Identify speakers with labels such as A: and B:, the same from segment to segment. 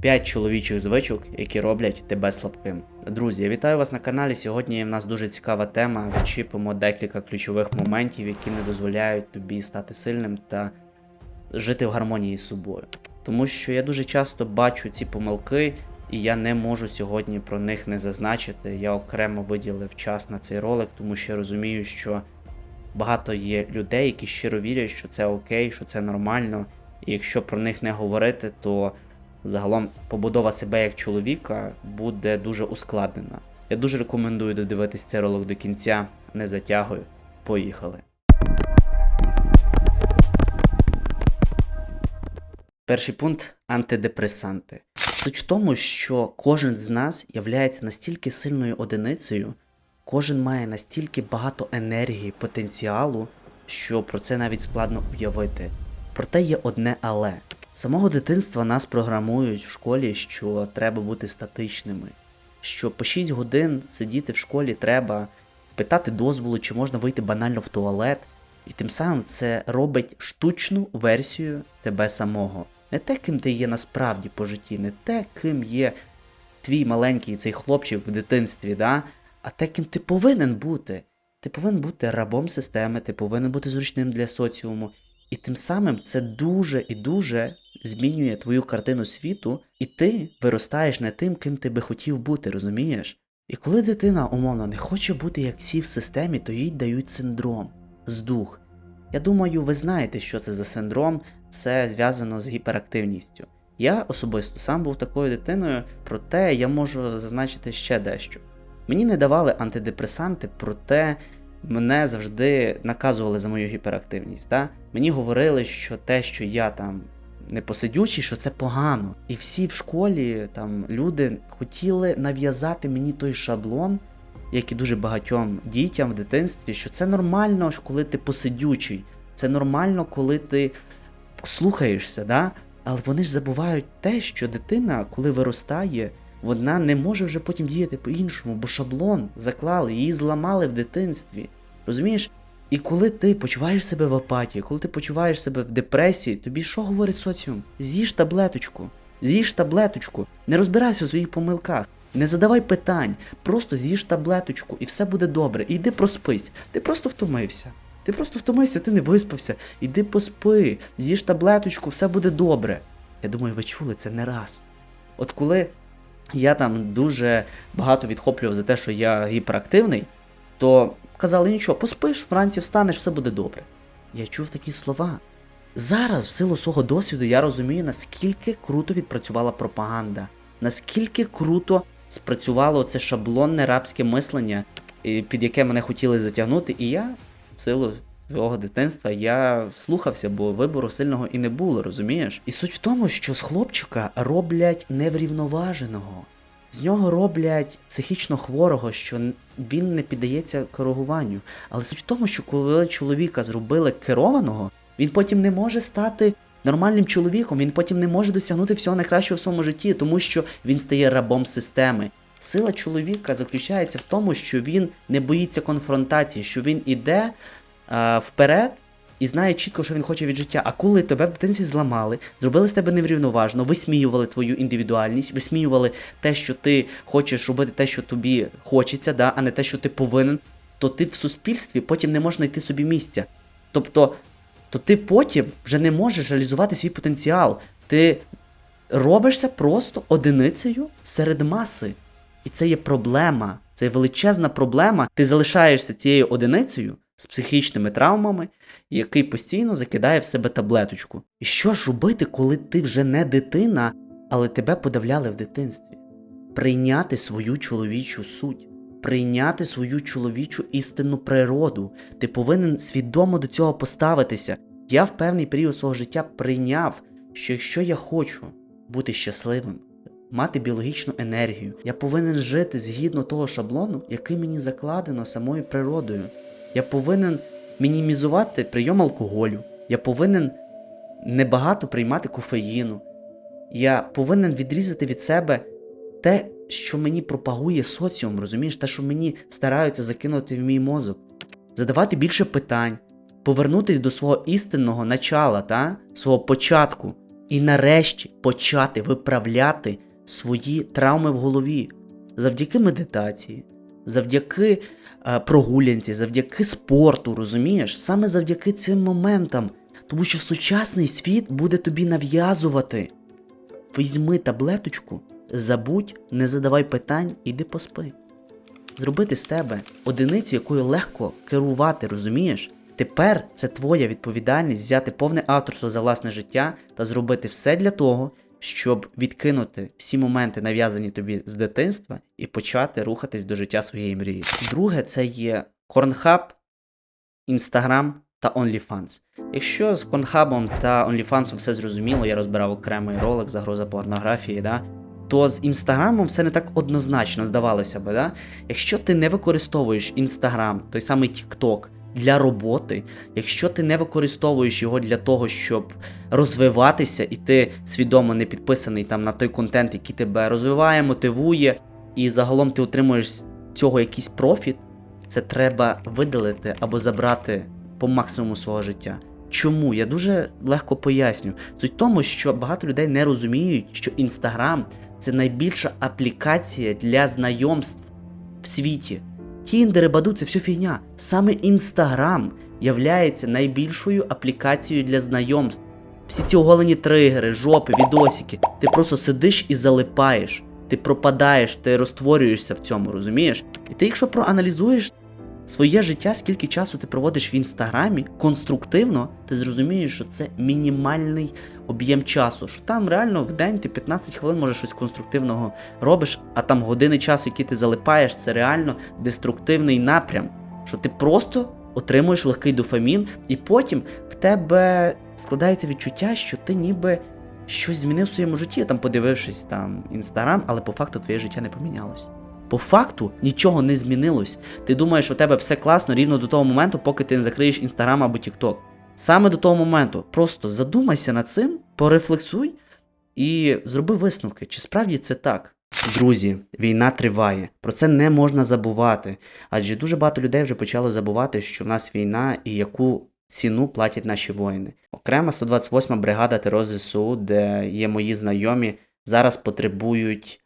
A: 5 чоловічих звичок, які роблять тебе слабким. Друзі, я вітаю вас на каналі. Сьогодні в нас дуже цікава тема. Зачіпимо декілька ключових моментів, які не дозволяють тобі стати сильним та жити в гармонії з собою. Тому що я дуже часто бачу ці помилки, і я не можу сьогодні про них не зазначити. Я окремо виділив час на цей ролик, тому що я розумію, що багато є людей, які щиро вірять, що це окей, що це нормально. І якщо про них не говорити, то загалом побудова себе як чоловіка буде дуже ускладнена. Я дуже рекомендую додивитись цей ролик до кінця, не затягую. Поїхали. Перший пункт антидепресанти. Суть в тому, що кожен з нас є настільки сильною одиницею, кожен має настільки багато енергії, потенціалу, що про це навіть складно уявити. Проте є одне але. Самого дитинства нас програмують в школі, що треба бути статичними, що по 6 годин сидіти в школі треба, питати дозволу, чи можна вийти банально в туалет, і тим самим це робить штучну версію тебе самого. Не те, ким ти є насправді по житті, не те, ким є твій маленький цей хлопчик в дитинстві, да? а те, ким ти повинен бути. Ти повинен бути рабом системи, ти повинен бути зручним для соціуму. І тим самим це дуже і дуже змінює твою картину світу, і ти виростаєш не тим, ким ти би хотів бути, розумієш? І коли дитина, умовно, не хоче бути як всі в системі, то їй дають синдром, здух. Я думаю, ви знаєте, що це за синдром, це зв'язано з гіперактивністю. Я особисто сам був такою дитиною, проте я можу зазначити ще дещо. Мені не давали антидепресанти, проте мене завжди наказували за мою гіперактивність. Да? Мені говорили, що те, що я там непосидючий, що це погано. І всі в школі там люди хотіли нав'язати мені той шаблон, як і дуже багатьом дітям в дитинстві, що це нормально, коли ти посидючий, це нормально, коли ти слухаєшся. Да? Але вони ж забувають те, що дитина, коли виростає, вона не може вже потім діяти по-іншому, бо шаблон заклали, її зламали в дитинстві. Розумієш? І коли ти почуваєш себе в апатії, коли ти почуваєш себе в депресії, тобі що говорить соціум? З'їж таблеточку, з'їж таблеточку, не розбирайся у своїх помилках, не задавай питань, просто з'їж таблеточку і все буде добре. І йди проспись. Ти просто втомився. Ти просто втомився, ти не виспався. Іди поспи, з'їж таблеточку, все буде добре. Я думаю, ви чули це не раз. От коли я там дуже багато відхоплював за те, що я гіперактивний, то казали нічого, поспиш, вранці встанеш, все буде добре. Я чув такі слова. Зараз, в силу свого досвіду, я розумію, наскільки круто відпрацювала пропаганда, наскільки круто спрацювало це шаблонне рабське мислення, під яке мене хотіли затягнути, і я, в силу свого дитинства, я слухався, бо вибору сильного і не було, розумієш? І суть в тому, що з хлопчика роблять неврівноваженого. З нього роблять психічно хворого, що він не піддається коригуванню. Але суть в тому, що коли чоловіка зробили керованого, він потім не може стати нормальним чоловіком, він потім не може досягнути всього найкращого в своєму житті, тому що він стає рабом системи. Сила чоловіка заключається в тому, що він не боїться конфронтації, що він іде а, вперед і знає чітко, що він хоче від життя. А коли тебе в дитинстві зламали, зробили з тебе неврівноважно, висміювали твою індивідуальність, висміювали те, що ти хочеш робити те, що тобі хочеться, да, а не те, що ти повинен, то ти в суспільстві потім не можеш знайти собі місця. Тобто, то ти потім вже не можеш реалізувати свій потенціал. Ти робишся просто одиницею серед маси. І це є проблема, це величезна проблема. Ти залишаєшся цією одиницею з психічними травмами, який постійно закидає в себе таблеточку. І що ж робити, коли ти вже не дитина, але тебе подавляли в дитинстві? Прийняти свою чоловічу суть, прийняти свою чоловічу істинну природу. Ти повинен свідомо до цього поставитися. Я в певний період свого життя прийняв, що якщо я хочу бути щасливим, мати біологічну енергію, я повинен жити згідно того шаблону, який мені закладено самою природою. Я повинен мінімізувати прийом алкоголю. Я повинен небагато приймати кофеїну. Я повинен відрізати від себе те, що мені пропагує соціум, розумієш, те, що мені стараються закинути в мій мозок, задавати більше питань, повернутися до свого істинного начала, та? свого початку. І нарешті почати виправляти свої травми в голові завдяки медитації, завдяки прогулянці, завдяки спорту, розумієш? Саме завдяки цим моментам. Тому що сучасний світ буде тобі нав'язувати. Візьми таблеточку, забудь, не задавай питань, іди поспи. Зробити з тебе одиницю, якою легко керувати, розумієш? Тепер це твоя відповідальність взяти повне авторство за власне життя та зробити все для того, щоб відкинути всі моменти, нав'язані тобі з дитинства, і почати рухатись до життя своєї мрії. Друге, це є Cornhub, Instagram та OnlyFans. Якщо з Pornhub та OnlyFans все зрозуміло, я розбирав окремий ролик загроза порнографії, да? то з інстаграмом все не так однозначно здавалося би. Да? Якщо ти не використовуєш інстаграм, той самий TikTok, для роботи, якщо ти не використовуєш його для того, щоб розвиватися, і ти свідомо не підписаний там на той контент, який тебе розвиває, мотивує, і загалом ти отримуєш з цього якийсь профіт, це треба видалити або забрати по максимуму свого життя. Чому? Я дуже легко поясню. Суть в тому, що багато людей не розуміють, що Інстаграм це найбільша аплікація для знайомств в світі. Тіндери, Баду це все фігня. Саме Інстаграм являється найбільшою аплікацією для знайомств. Всі ці оголені тригери, жопи, відосики. Ти просто сидиш і залипаєш. Ти пропадаєш, ти розтворюєшся в цьому, розумієш? І ти, якщо проаналізуєш своє життя, скільки часу ти проводиш в інстаграмі конструктивно, ти зрозумієш, що це мінімальний об'єм часу. Що там реально в день ти 15 хвилин може щось конструктивного робиш, а там години часу, які ти залипаєш, це реально деструктивний напрям. Що ти просто отримуєш легкий дофамін, і потім в тебе складається відчуття, що ти ніби щось змінив в своєму житті, там подивившись там інстаграм, але по факту твоє життя не помінялось. По факту нічого не змінилось. Ти думаєш, що у тебе все класно рівно до того моменту, поки ти не закриєш інстаграм або тікток. Саме до того моменту. Просто задумайся над цим, порефлексуй і зроби висновки, чи справді це так. Друзі, війна триває. Про це не можна забувати. Адже дуже багато людей вже почало забувати, що в нас війна і яку ціну платять наші воїни. Окрема 128 ма бригада ТРО ЗСУ, де є мої знайомі, зараз потребують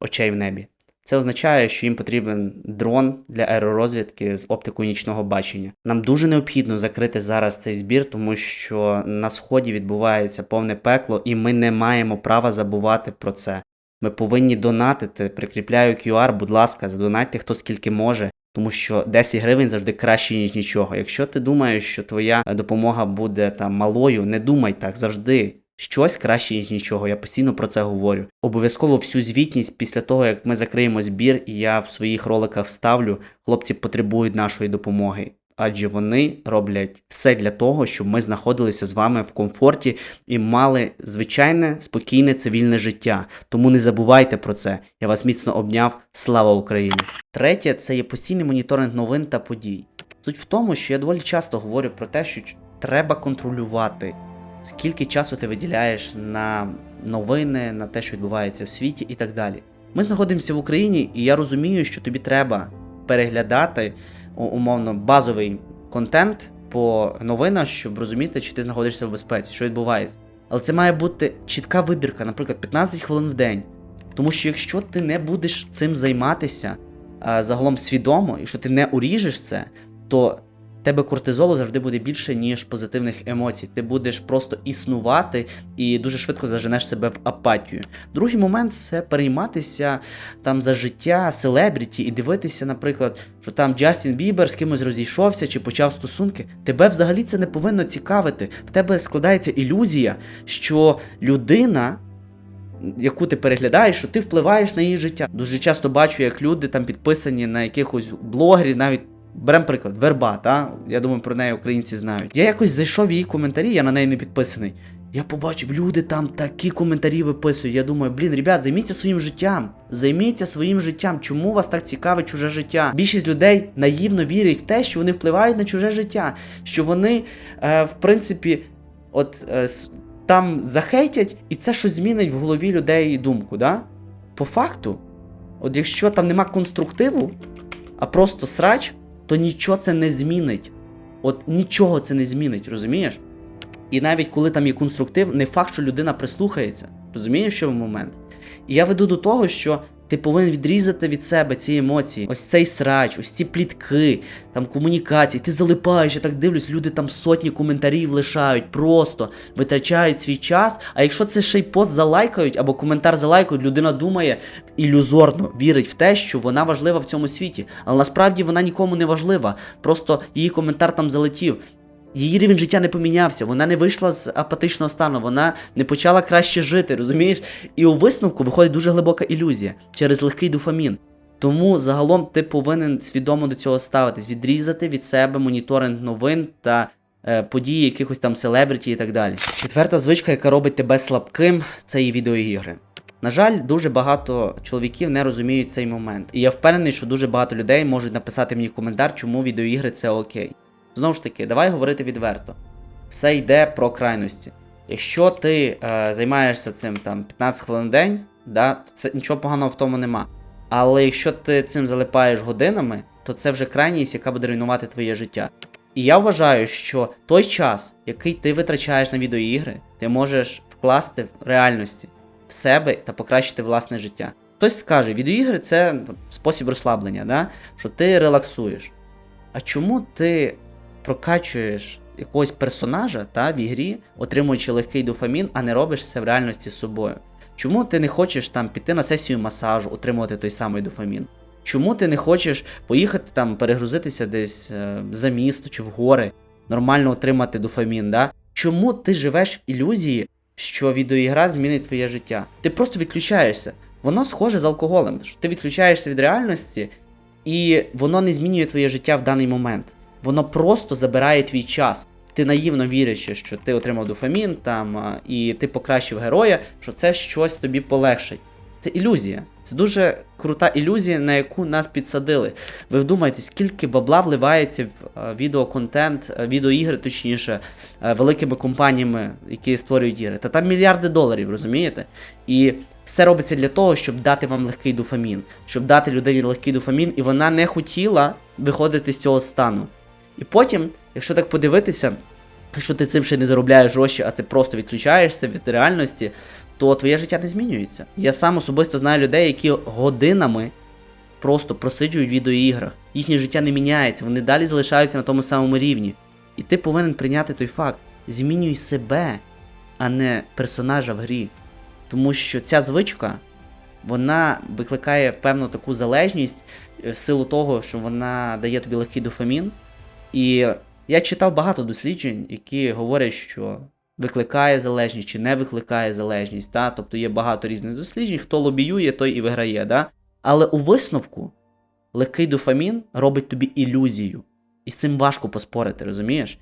A: очей в небі. Це означає, що їм потрібен дрон для аеророзвідки з оптикою нічного бачення. Нам дуже необхідно закрити зараз цей збір, тому що на сході відбувається повне пекло, і ми не маємо права забувати про це. Ми повинні донатити. Прикріпляю QR, будь ласка, задонатьте хто скільки може. Тому що 10 гривень завжди краще, ніж нічого. Якщо ти думаєш, що твоя допомога буде там малою, не думай так завжди. Щось краще, ніж нічого. Я постійно про це говорю. Обов'язково всю звітність після того, як ми закриємо збір, і я в своїх роликах вставлю, хлопці потребують нашої допомоги. Адже вони роблять все для того, щоб ми знаходилися з вами в комфорті і мали звичайне спокійне цивільне життя. Тому не забувайте про це. Я вас міцно обняв. Слава Україні! Третє це є постійний моніторинг новин та подій. Суть в тому, що я доволі часто говорю про те, що треба контролювати скільки часу ти виділяєш на новини, на те, що відбувається в світі, і так далі. Ми знаходимося в Україні, і я розумію, що тобі треба переглядати умовно базовий контент по новинах, щоб розуміти, чи ти знаходишся в безпеці, що відбувається. Але це має бути чітка вибірка, наприклад, 15 хвилин в день. Тому що якщо ти не будеш цим займатися загалом свідомо, і що ти не уріжеш це, то тебе кортизолу завжди буде більше, ніж позитивних емоцій. Ти будеш просто існувати і дуже швидко заженеш себе в апатію. Другий момент це перейматися там за життя селебріті і дивитися, наприклад, що там Джастін Бібер з кимось розійшовся чи почав стосунки. Тебе взагалі це не повинно цікавити. В тебе складається ілюзія, що людина. Яку ти переглядаєш, що ти впливаєш на її життя. Дуже часто бачу, як люди там підписані на якихось блогерів, навіть Беремо приклад, верба, та? я думаю, про неї українці знають. Я якось зайшов в її коментарі, я на неї не підписаний. Я побачив, люди там такі коментарі виписують. Я думаю, блін, ребят, займіться своїм життям. Займіться своїм життям. Чому вас так цікавить чуже життя? Більшість людей наївно вірять в те, що вони впливають на чуже життя, що вони, е, в принципі, от е, там захейтять, і це щось змінить в голові людей думку. да? По факту, от якщо там нема конструктиву, а просто срач то нічого це не змінить. От нічого це не змінить, розумієш? І навіть коли там є конструктив, не факт, що людина прислухається. Розумієш, що в момент? І я веду до того, що ти повинен відрізати від себе ці емоції, ось цей срач, ось ці плітки, там комунікації. Ти залипаєш, я так дивлюсь, люди там сотні коментарів лишають, просто витрачають свій час. А якщо це ще й пост залайкають або коментар залайкають, людина думає ілюзорно вірить в те, що вона важлива в цьому світі. Але насправді вона нікому не важлива. Просто її коментар там залетів. Її рівень життя не помінявся, вона не вийшла з апатичного стану, вона не почала краще жити, розумієш? І у висновку виходить дуже глибока ілюзія через легкий дофамін. Тому загалом ти повинен свідомо до цього ставитись, відрізати від себе моніторинг новин та е, події якихось там селебриті і так далі. Четверта звичка, яка робить тебе слабким, це і відеоігри. На жаль, дуже багато чоловіків не розуміють цей момент. І я впевнений, що дуже багато людей можуть написати мені коментар, чому відеоігри це окей. Знову ж таки, давай говорити відверто. Все йде про крайності. Якщо ти е, займаєшся цим там 15 хвилин в день, да, то це нічого поганого в тому нема. Але якщо ти цим залипаєш годинами, то це вже крайність, яка буде руйнувати твоє життя. І я вважаю, що той час, який ти витрачаєш на відеоігри, ти можеш вкласти в реальності в себе та покращити власне життя. Хтось скаже, відеоігри це спосіб розслаблення, да? що ти релаксуєш. А чому ти прокачуєш якогось персонажа та, в ігрі, отримуючи легкий дофамін, а не робиш це в реальності з собою? Чому ти не хочеш там піти на сесію масажу, отримувати той самий дофамін? Чому ти не хочеш поїхати там перегрузитися десь е, за місто чи в гори, нормально отримати дофамін? Да? Чому ти живеш в ілюзії, що відеоігра змінить твоє життя? Ти просто відключаєшся. Воно схоже з алкоголем. що Ти відключаєшся від реальності, і воно не змінює твоє життя в даний момент. Воно просто забирає твій час. Ти наївно віриш, що ти отримав дофамін там, і ти покращив героя, що це щось тобі полегшить. Це ілюзія. Це дуже крута ілюзія, на яку нас підсадили. Ви вдумайте, скільки бабла вливається в відеоконтент, відеоігри, точніше, великими компаніями, які створюють ігри. Та там мільярди доларів, розумієте? І все робиться для того, щоб дати вам легкий дофамін, щоб дати людині легкий дофамін, і вона не хотіла виходити з цього стану. І потім, якщо так подивитися, якщо ти цим ще не заробляєш гроші, а це просто відключаєшся від реальності, то твоє життя не змінюється. Я сам особисто знаю людей, які годинами просто просиджують відеоіграх. Їхнє життя не міняється, вони далі залишаються на тому самому рівні. І ти повинен прийняти той факт: змінюй себе, а не персонажа в грі. Тому що ця звичка вона викликає певну таку залежність е, в силу того, що вона дає тобі легкий дофамін. І я читав багато досліджень, які говорять, що викликає залежність чи не викликає залежність. Та? Тобто є багато різних досліджень, хто лобіює, той і виграє. Да? Але у висновку легкий дофамін робить тобі ілюзію. І з цим важко поспорити, розумієш?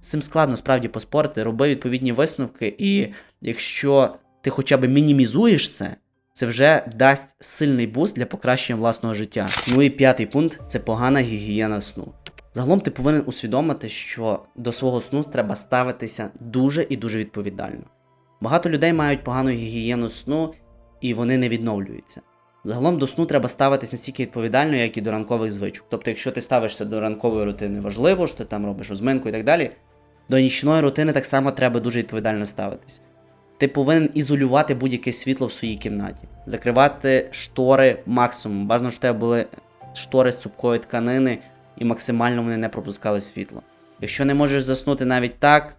A: З цим складно справді поспорити, роби відповідні висновки, і якщо ти хоча б мінімізуєш це, це вже дасть сильний буст для покращення власного життя. Ну і п'ятий пункт це погана гігієна сну. Загалом ти повинен усвідомити, що до свого сну треба ставитися дуже і дуже відповідально. Багато людей мають погану гігієну сну і вони не відновлюються. Загалом до сну треба ставитись настільки відповідально, як і до ранкових звичок. Тобто, якщо ти ставишся до ранкової рутини важливо, що ти там робиш розминку і так далі, до нічної рутини так само треба дуже відповідально ставитись. Ти повинен ізолювати будь-яке світло в своїй кімнаті, закривати штори максимум. Бажано, щоб в тебе були штори з цупкої тканини і максимально вони не пропускали світло. Якщо не можеш заснути навіть так,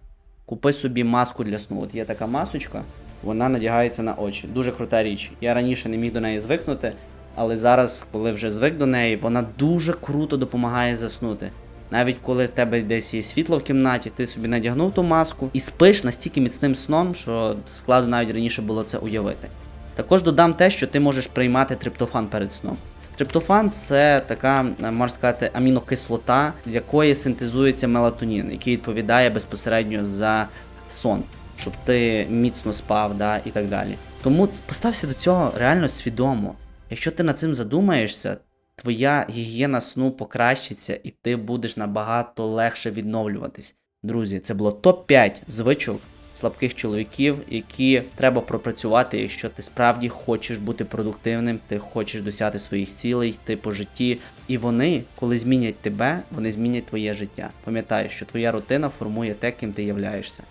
A: купи собі маску для сну. От є така масочка, вона надягається на очі. Дуже крута річ. Я раніше не міг до неї звикнути, але зараз, коли вже звик до неї, вона дуже круто допомагає заснути. Навіть коли в тебе десь є світло в кімнаті, ти собі надягнув ту маску і спиш настільки міцним сном, що складно навіть раніше було це уявити. Також додам те, що ти можеш приймати триптофан перед сном. Триптофан це така, е, можна сказати, амінокислота, з якої синтезується мелатонін, який відповідає безпосередньо за сон, щоб ти міцно спав да, і так далі. Тому постався до цього реально свідомо. Якщо ти над цим задумаєшся, твоя гігієна сну покращиться, і ти будеш набагато легше відновлюватись. Друзі, це було топ-5 звичок слабких чоловіків, які треба пропрацювати, якщо ти справді хочеш бути продуктивним, ти хочеш досягти своїх цілей, ти по житті. І вони, коли змінять тебе, вони змінять твоє життя. Пам'ятай, що твоя рутина формує те, ким ти являєшся.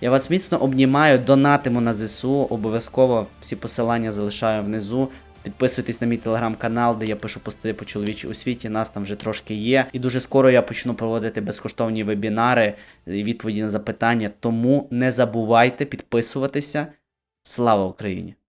A: Я вас міцно обнімаю, донатимо на ЗСУ. Обов'язково всі посилання залишаю внизу. Підписуйтесь на мій телеграм-канал, де я пишу пости по чоловічій освіті. Нас там вже трошки є. І дуже скоро я почну проводити безкоштовні вебінари і відповіді на запитання. Тому не забувайте підписуватися. Слава Україні!